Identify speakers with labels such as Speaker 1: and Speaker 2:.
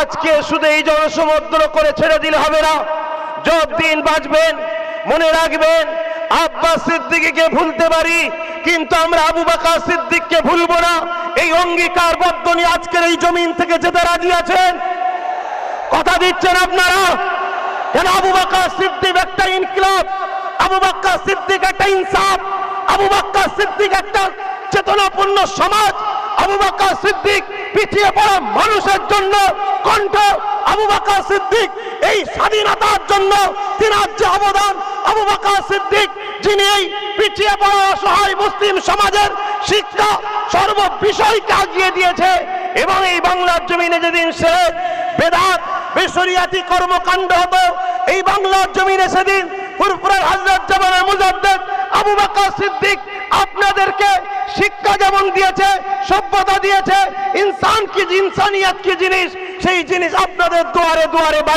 Speaker 1: আজকে শুধু এই জনসমুদ্র করে ছেড়ে দিলে হবে না। যত দিন বাঁচবেন, মনে রাখবেন আব্বাস সিদ্দিকীকে ভুলতে পারি, কিন্তু আমরা আবু বাকা সিদ্দিককে ভুলবো না। এই অঙ্গীকারবদ্ধ নিয়ে আজকের এই জমিন থেকে যেতে রাজি আছেন? কথা দিচ্ছেন আপনারা? কেন আবু বাক্কা সিদ্দিক একটা ইনকিলাব? আবু বাক্কা সিদ্দিক একটা ইনসাফ? আবু বাক্কা সিদ্দিক একটা চেতনাপূর্ণ সমাজ? আবু বাক্কা সিদ্দিক পিছিয়ে পড়া মানুষের জন্য কণ্ঠ আবু বাকা সিদ্দিক, এই স্বাধীনতার জন্য তিনার যে অবদান। আবু বাকা সিদ্দিক যিনি এই পিছিয়ে পড়া অসহায় মুসলিম সমাজের শিক্ষা সর্ব বিষয়কে আগিয়ে দিয়েছে এবং এই বাংলার জমিনে যেদিন সে বেদাত বেসরিয়াতি কর্মকাণ্ড হতো, এই বাংলার জমিনে সেদিন ফুরফুরার হজরত জামানের মুজাদ্দেদ আবু বাকা সিদ্দিক আপনাদেরকে শিক্ষা যেমন দিয়েছে, সভ্যতা দিয়েছে, ইনসান কি, ইনসানিয়াত কি জিনিস, সেই জিনিস আপনাদের দুয়ারে দুয়ারে বাড়ি